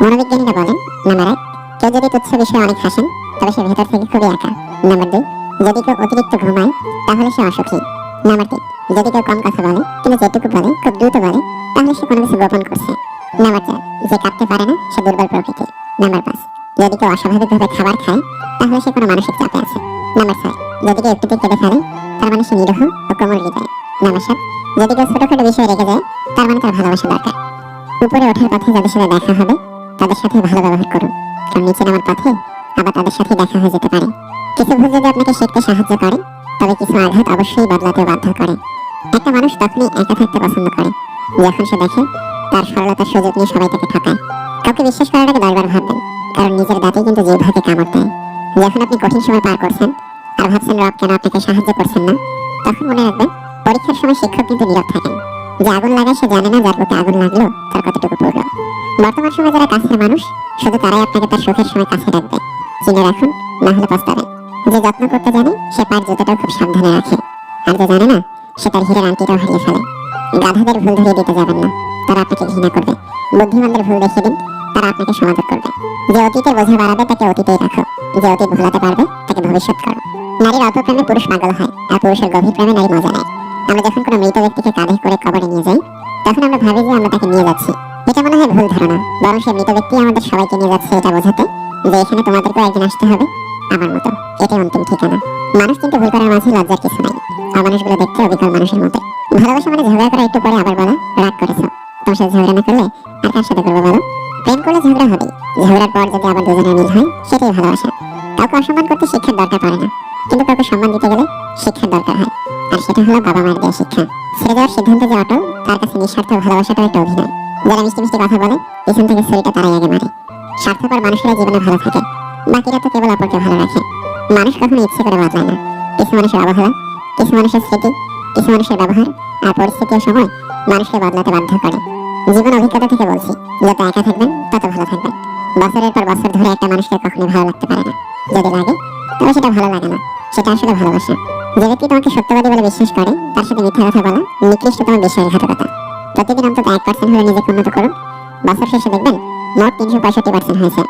মনোবিজ্ঞানীরা বলেন, নাম্বার এক, কেউ যদি তুচ্ছ বিষয়ে অনেক হাসেন, তবে সে ভেতর থেকে খুবই একা। নাম্বার দুই, যদি কেউ অতিরিক্ত ঘুমায়, তাহলে সে অসুখী। নাম্বার তিন, যদি কেউ কম কথা বলে কিন্তু যেটুকু বলে, খুব দ্রুত বলে, তাহলে সে কোনো কিছু গোপন করছে। নাম্বার চার, যে কাঁদতে পারে না, সে দুর্বল প্রকৃতির। নাম্বার পাঁচ, যদি কেউ অস্বাভাবিকভাবে খাবার খায়, তাহলে সে কোনো মানসিক চাপে আছে। নাম্বার ছয়, যদি কেউ একটুতে কেঁদে ফেলে, তার মানে সে নিরহ ও কোমল হৃদয়। নাম্বার সাত, যদি কেউ ছোটখাটো বিষয়ে রেখে যায়, তার মানে তার ভালোবাসা দরকার। উপরে ওঠার পথে যাদের সাথে দেখা হবে তাদের সাথে ভালো ব্যবহার করুন। কারণ নিচে নামার পথে আবার তাদের সাথে দেখা হয়ে যেতে পারে। কিছু ভুল যদি আপনাকে শিখতে সাহায্য করে, তবে কিছু আঘাত অবশ্যই বদলাতে বাধ্য করে। একটা মানুষ তখনই একা থাকতে পছন্দ করে। যখন সে দেখে, তার সরলতার সুযোগ নিয়ে সবাই তাকে ঠকায়। কাউকে বিশ্বাস করার আগে দশবার ভাববেন, কারণ নিজের দাঁতেই কিন্তু জিহ্বাকে কামড় দেয়। যখন আপনি কঠিন সময় পার করছেন, আর ভাবছেন রব কেন আপনাকে সাহায্য করছেন না, তখন মনে রাখবেন, পরীক্ষার সময় শিক্ষক কিন্তু নীরব থাকেন। যে আগুন লাগায় সে জানে না যার বুকে আগুন লাগল, তার কতটুকু পড়ল। বর্তমান সময়ে যারা কাছের মানুষ, শুধু তারাই আপনাকে তার সুখের সময় কাছে রাখবে। চিনে রাখুন, না হলে পস্তাবেন। যে যত্ন করতে জানে, সে পায়ের জুতোটাও খুব সাবধানে রাখে। আর যে জানে না, সে তার হীরের আংটিটাও হারিয়ে ফেলে। গাধাদের ভুল ধরিয়ে দিতে যাবেন না। তারা আপনাকে ঘৃণা করবে। বুদ্ধিমানদের ভুল দেখিয়ে দিন, তারা আপনাকে সমাদর করবে। যে অতীতের বোঝা বাড়াবে, তাকে অতীতেই রাখো। যে অতীত ভোলাতে পারবে, তাকে ভবিষ্যৎ করো। নারীর অল্প প্রেমে পুরুষ পাগল হয়, আর পুরুষের গভীর প্রেমে নারী মজা নেয়। আমরা যখন কোনো মৃত ব্যক্তিকে কাঁধে করে কবরে নিয়ে যাই, তখন আমরা ভাবি যে আমরা তাকে নিয়ে যাচ্ছি। এটা মনে হয় ভুল ধারণা, বরং সে মৃত ব্যক্তি আমাদের সবাইকে নিয়ে যাচ্ছে এটা বোঝাতে যে এখানে তোমাদেরকেও একদিন আসতে হবে, আমার মতো। এটাই অন্তিম ঠিকানা। মানুষ কিন্তু ভুল করার মাঝে লজ্জার কিছু নাই। অমানুষগুলো দেখতে অবিকল মানুষের মতো। ভালোবাসা মানে ঝগড়া করা একটু পরে আবার বলা, রাগ করেছ তোমার সাথে ঝগড়া না করলে আর কার সাথে করব বলো? প্রেম করলে ঝগড়া হবে ঝগড়ার পর যদি আবার দুজনের মিল হয়, সেটাই ভালোবাসা। কাউকে অসম্মান করতে শিক্ষার দরকার পড়ে না। কিন্তু কাউকে সম্মান দিতে গেলে শিক্ষার দরকার হয়। আর সেটা হলো বাবা মায়ের দেওয়া শিক্ষা। ছেড়ে যাওয়ার সিদ্ধান্ত যে অটল, তার কাছে নিঃস্বার্থ ভালোবাসাটাও একটা অভিনয়। যারা মিষ্টি মিষ্টি কথা বলে, পিছন থেকে ছুরিটা তারাই আগে মারে। স্বার্থপর মানুষেরা জীবনে ভালো থাকে। বাকিরা তো কেবল অপরকে ভালো রাখে। মানুষ কখনো ইচ্ছে করে বদলায় না। কিছু মানুষের অবহেলা, কিছু মানুষের স্মৃতি, কিছু মানুষের ব্যবহার আর পরিস্থিতি সময় মানুষকে বদলাতে বাধ্য করে। জীবন অভিজ্ঞতা থেকে বলছি, যত একা থাকবেন, তত ভালো থাকবেন। বছরের পর বছর ধরে একটা মানুষকে কখনো ভালো লাগতে পারে না। যদি লাগে, তবে সেটা ভালো লাগে না। সেটা আসলে ভালোবাসা। যে ব্যক্তি তোমাকে সত্যবাদী বলে বিশ্বাস করে, তার সাথে মিথ্যা কথা বলা নিকৃষ্টতম বিশ্বাসঘাতকতা। প্রতিদিন অন্তত এক পার্সেন্ট হলে নিজেকে উন্নত করুন। বছর শেষে দেখবেন মোট তিনশো পঁয়ষট্টি পার্সেন্ট হয়েছে।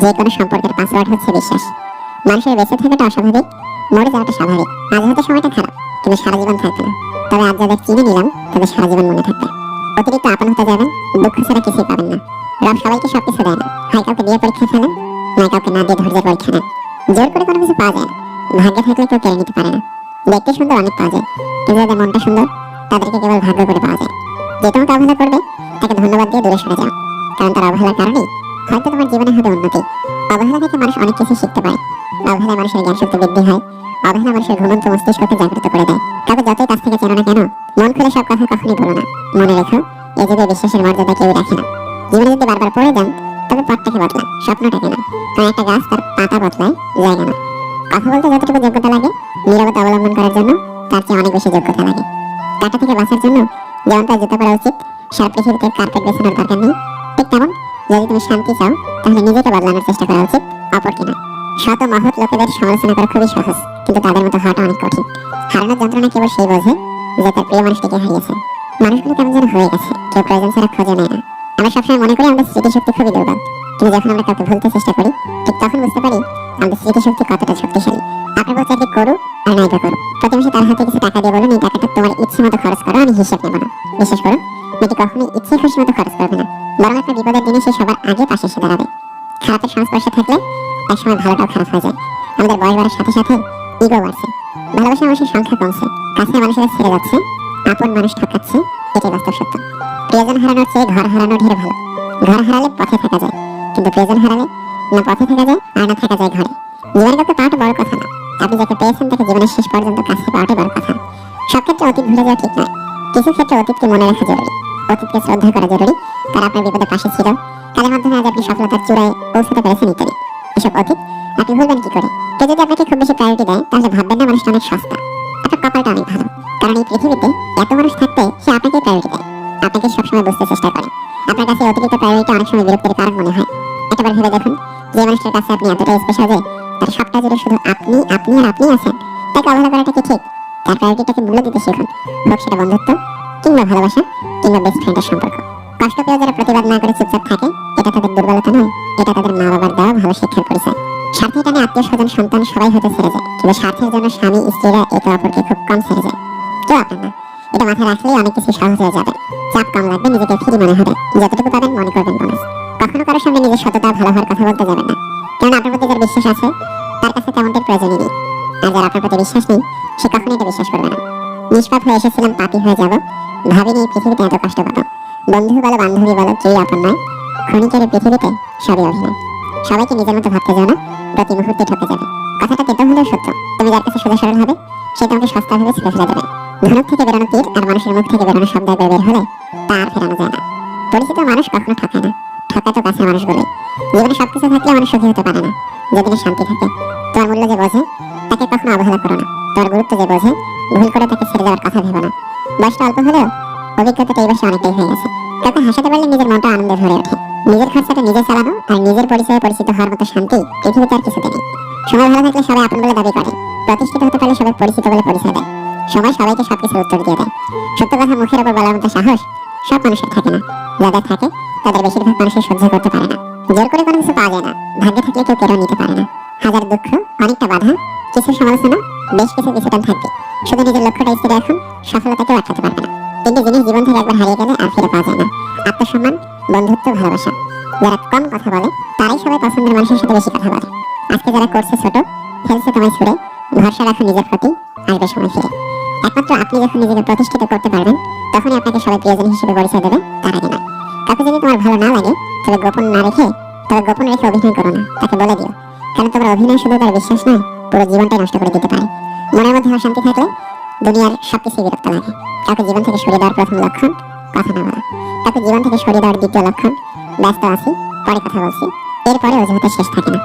যে কোনো সম্পর্কের পাসওয়ার্ড হচ্ছে বিশ্বাস। মানুষের বেঁচে থাকাটা অস্বাভাবিক, মরে যাওয়াটা স্বাভাবিক। আজ হয়তো সময়টা খারাপ, কিন্তু সারা জীবন থাকবে না। তবে আজ যাদের চিনে নিলাম, তাদের সারা জীবন মনে থাকবে। অতিরিক্ত আপন হতে যাবেন, দুঃখ ছাড়া কিছুই পাবেন না। রব সবাইকে সবকিছু দেয় না। হয় কাউকে বিয়ে পরীক্ষা ফেলেন, নয় কাউকে না দিয়ে ধৈর্যের পরীক্ষা নেন। জোর করে কোনো কিছু পাওয়া যায় না। ভাগ্যে থাকলে কেউ কেড়ে নিতে পারে না। দেখতে সুন্দর অনেক পাওয়া যায়। কিন্তু যাদের মনটা সুন্দর, তাদেরকে কেবল ভাগ্য করে পাওয়া যায়। যে তোমাকে অবহেলা করবে, তাকে ধন্যবাদ দিয়ে দূরে সরে যাও। কারণ তার অবহেলার কারণেই হয়তো তোমার জীবনে হবে উন্নতি। অবহেলা থেকে মানুষ অনেক কিছু শিখতে পারে। অবহেলায় মানুষের জ্ঞান শক্তি বৃদ্ধি হয়। অবহেলা মানুষের ঘুমন্ত মস্তিষ্ককে জাগ্রত করে দেয়। কাউকে যতই কাছ থেকে চেনো না কেন, মন খুলে সব কথা কখনই বলো না। মনে রেখো এই যুগে বিশ্বাসের মর্যাদা কেউ রাখে না। জীবনে যদি বারবার পড়ে যান, তবে পথটাকে বদলান স্বপ্নটাকে না কারণ একটা গাছ তার পাতা বদলায়, জায়গা না কথা বলতে যতটুকু যোগ্যতা লাগে, নীরবতা অবলম্বন করার জন্য তার চেয়ে অনেক বেশি যোগ্যতা লাগে। কাটা থেকে বাঁচার জন্য যেমন তার জুতো পরা উচিত, সারা পৃথিবীতে কার্পেট বেছানোর দরকার নেই। ঠিক তেমন যদি তুমি শান্তি চাও, তাহলে নিজেকে বদলানোর চেষ্টা করা উচিত অপরকে না শত মহৎ লোকেদের সমালোচনা করা খুবই সহজ, কিন্তু তাদের মতো হওয়াটা অনেক কঠিন। হারানোর যন্ত্রণা কেবল সেই বোঝে যে তার প্রিয় মানুষটিকে হারিয়েছে। মানুষগুলো কেমন যেন হয়ে গেছে, কেউ প্রয়োজন ছাড়া খোঁজে নেয় না। আমরা সবসময় মনে করি আমাদের স্মৃতিশক্তি খুবই দুর্বল। কিন্তু যখন আমরা কাউকে ভুলতে চেষ্টা করি, ঠিক তখন বুঝতে পারি আমাদের স্মৃতিশক্তি কতটা শক্তিশালী। আপনার বলছে কি করো আর নাইকা করো। প্রতি মাসে তার হাতে কিছু টাকা দিয়ে বলুন এই টাকাটা তোমার ইচ্ছে মতো খরচ করো, আমি হিসেব নেব না। বিশ্বাস করো, মেয়েটি কখনোই ইচ্ছে খুশি মতো খরচ করবে না, বরং একটা বিপদের দিনে সে সবার আগে পাশে এসে দাঁড়াবে। খারাপের সংস্পর্শে থাকলে একসময় ভালোটাও খারাপ হয়ে যায়। আমাদের বয়স বাড়ার সাথে সাথে ইগো বাড়ছে। ভালোবাসার মানুষের সংখ্যা কমছে, কাছের মানুষেরা ছেড়ে যাচ্ছে, আপন মানুষ ঠকাচ্ছে, এটাই বাস্তব সত্য। প্রিয়জন হারানোর চেয়ে ঘর হারানো ঢের ভালো। ঘর হারালে পথে থাকা যায়। কিন্তু প্রিয়জন হারালে না পথে থাকা যায় আর না থাকা যায় ঘরে। জীবনে কাউকে পাওয়াটা বড় কথা না। আপনি যাকে পেয়েছেন তাকে জীবনের শেষ পর্যন্ত কাছে পাওয়াটাই বড় কথা। সব ক্ষেত্রে অতীত ভুলে যাওয়া ঠিক নয়। কিছু ক্ষেত্রে অতীতকে মনে রাখা জরুরি। অতীতকে শ্রদ্ধা করা জরুরি। তারা আপনার বিপদে পাশে ছিল। তাদের মাধ্যমে আজ আপনি সফলতার চূড়ায় পৌঁছতে পেরেছেন ইত্যাদি এসব অতীত আপনি ভুলবেন কি করে? কেউ যদি আপনাকে খুব বেশি প্রায়োরিটি দেয়, তাহলে ভাববেন না মানুষটা অনেক সস্তা। আপনার কপালটা অনেক ভালো। কারণ এই পৃথিবীতে এত মানুষ থাকতে সে আপনাকে প্রায়োরিটি দেয়। আপনাকে সবসময় বুঝতে চেষ্টা করে। আপনার কাছে অতিরিক্ত প্রায়োরিটি অনেক সময় বিরক্তির কারণ মনে হয়। ভেবে দেখুন। যে মানুষটার কাছে আপনি এতটাই স্পেশাল যে তার সবটা জুড়ে শুধু আপনি আপনি আর আপনি আছেন, তাকে অবহেলা করাটা কি ঠিক? তার প্রায়োরিটিটাকে মূল্য দিতে শিখুন। হোক, সেটা বন্ধুত্ব কিংবা ভালোবাসা কিংবা বেস্ট ফ্রেন্ডের সম্পর্ক। কষ্ট পেয়েও যারা প্রতিবাদ না করে চুপচাপ থাকে, এটা তাদের দুর্বলতা নয়, এটা তাদের মা বাবার দেওয়া ভালো শিক্ষার পরিচয়। স্বার্থের টানে আত্মীয় স্বজন, সন্তান সবাই হতে ছেড়ে যায়, কিন্তু স্বার্থের জন্য স্বামী, স্ত্রীরা একে অপরকে খুব কম ছেড়ে যায়। কেউ আপনার না। এটা মাথায় রাখলেই অনেক কিছু সহজ হয়ে যাবে। চাপ কম লাগবে, নিজেকে ফ্রি মনে হবে। যতটুকু পাবেন, মনে করবেন বোনাস কখনো কারোর সামনে নিজের সততা ভালো হওয়ার কথা বলতে যাবেন না। কারণ আপনার প্রতি যার বিশ্বাস আছে, তার কাছে তেমনটির প্রয়োজনই নেই। আর যার আপনার প্রতি বিশ্বাস নেই, সে কখনোই এটা বিশ্বাস করবে না। নিষ্পাপ হয়ে এসেছিলাম, পাপি হয়ে যাব। ভাবিনি এই পৃথিবীতে এত কষ্ট পাবো। বন্ধু বলো, বান্ধবী বলো কেউই আপন নয়, ক্ষণিকের পৃথিবীতে সবই অভিনয়। সবাইকে নিজের মতো ভাবতে যাও না, প্রতি মুহূর্তে ঠকে যাবে। কথাটা তেতো হলেও সত্য। তুমি যার কাছে সোজা সরল হবে, সে তোমাকে সস্তা ভেবে ছেড়ে ফেলে দেবে। ধনুক থেকে বেরোনো তীর আর মানুষের মুখ থেকে বেরোনো শব্দ বের হলে তা আর ফেরানো যায় না। পরিচিত মানুষ কখনো ঠকায় না। ঠকায় তো কাছের মানুষগুলোই জীবনে সবকিছু থাকলে মানুষ সুখী হতে পারে না, যেদিকে শান্তি থাকে। তোমার মূল্য যে বোঝে, তাকে কখনো অবহেলা করো না। তোমার গুরুত্ব যে বোঝে, ভুল করে তাকে ছেড়ে যাওয়ার কথা ভেবো না। বয়সটা অল্প হলেও অভিজ্ঞতাটা এই বয়সে অনেকটাই হয়ে গেছে। কাউকে হাসাতে পারলে নিজের মনটা আনন্দে ভরে ওঠে। নিজের খরচাটা নিজে চালানো আর নিজের পরিচয়ে পরিচিত হওয়ার মতো শান্তি পৃথিবীতে আর কিছুতে নেই। সময় ভালো থাকলে সবাই আপন বলে দাবি করে। প্রতিষ্ঠিত হতে পারলে সবাই পরিচিত বলে পরিচয় দেয়। সময় সবাইকে সবকিছু উত্তর দিয়ে দেয়। সত্য কথা মুখের উপর বলার মতো সাহস সব মানুষের থাকে না। যাদের থাকে তাদের বেশিরভাগ মানুষের সহ্য করতে পারে না। জোর করে কোনো কিছু পাওয়া যায় না। ভাগ্যে থাকলে কেউ কেড়েও নিতে পারে না। হাজার দুঃখ, অনেকটা বাধা, কিছু সমালোচনা, বেশ কিছু কিছুটা থাকবে। শুধু নিজের লক্ষ্যটা স্থির এখন সফলতাকেও আটকাতে পারবে না। তিনটি জিনিস জীবন থেকে একবার হারিয়ে গেলে আর ফিরে পাওয়া যায় না। আত্মসম্মান, বন্ধুত্ব, ভালোবাসা। যারা কম কথা বলে, তারাই সবাই পছন্দের মানুষের সাথে বেশি কথা বলে। আজকে যারা করছে ছোট, ফেলছে তোমায় ছুড়ে, ভরসা রাখো নিজের প্রতি, আসবে সময় ফিরে। একমাত্র আপনি যখন নিজেকে প্রতিষ্ঠিত করতে পারবেন, তখনই আপনাকে সবাই প্রিয়জন হিসেবে পরিচয় দেবে, তার আগে না কাউকে যদি তোমার ভালো না লাগে, তবে গোপন না রেখে তবে গোপন রেখে অভিনয় করো না, তাকে বলে দিও। কারণ তোমার অভিনয় শুধু তার বিশ্বাস নয়, পুরো জীবনটাই নষ্ট করে দিতে পারে। মনের মধ্যে অশান্তি থাকলে দুনিয়ার সবকিছু বিরক্ত লাগে। কাউকে জীবন থেকে সরিয়ে দেওয়ার প্রথম লক্ষণ কথা না বলা। কাউকে জীবন থেকে সরিয়ে দেওয়ার দ্বিতীয় লক্ষণ, ব্যস্ত আছি, পরে কথা বলছি এরপরে অজুহাতের শেষ থাকে না।